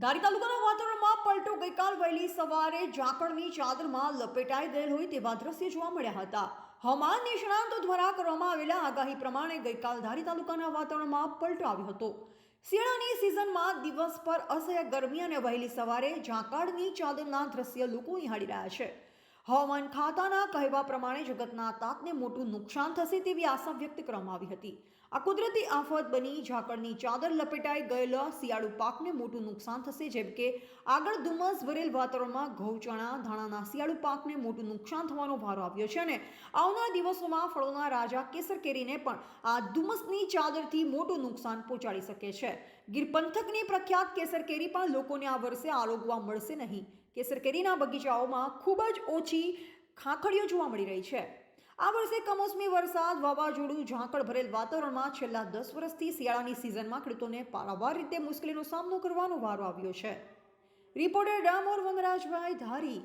ધારી તાલુકાના વાતાવરણમાં પલટો ગઈકાલ વહેલી સવારે ઝાકળની ચાદરમાં લપેટાઈ ગયેલ હોય તેવા દ્રશ્ય જોવા મળ્યા હતા. હવામાન નિષ્ણાંતો દ્વારા કરવામાં આવેલા આગાહી પ્રમાણે ગઈકાલ ધારી તાલુકાના વાતાવરણમાં પલટો આવ્યો હતો. શિયાળાની સિઝનમાં દિવસ પર અસહ્ય ગરમી અને વહેલી સવારે ઝાકળની ચાદરના દ્રશ્ય લોકો નિહાળી રહ્યા છે. હવામાન ખાતાના કહેવા પ્રમાણે જગતના તાતને મોટું નુકસાન થશે તેવી આશા વ્યક્ત કરવામાં આવી હતી. આ કુદરતી આફત બની ઝાકળની ચાદર લપેટાઈ ગયેલા શિયાળુ પાકને મોટું નુકસાન થશે, જેમ કે આગળ ધુમ્મસ ભરેલ વાતાવરણમાં ઘઉં ચણા ધાણાના શિયાળુ પાકને મોટું નુકસાન થવાનો ભારો આવ્યો છે અને આવનારા દિવસોમાં ફળોના રાજા કેસર કેરીને પણ આ ધુમ્મસની ચાદરથી મોટું નુકસાન પહોંચાડી શકે છે. ગીર પંથકની પ્રખ્યાત કેસર કેરી પણ લોકોને આ વર્ષે આરોગવા મળશે નહીં. કેસર કેરીના બગીચાઓમાં ખૂબ જ ઓછી ખાખડીઓ જોવા મળી રહી છે. આ વર્ષે કમોસમી વરસાદ વાવાઝોડું ઝાંકળ ભરેલ વાતાવરણમાં છેલ્લા દસ વર્ષથી શિયાળાની સિઝનમાં ખેડૂતોને પારાવાર રીતે મુશ્કેલીનો સામનો કરવાનો વારો આવ્યો છે. રિપોર્ટર ડામોર વનરાજભાઈ ધારી.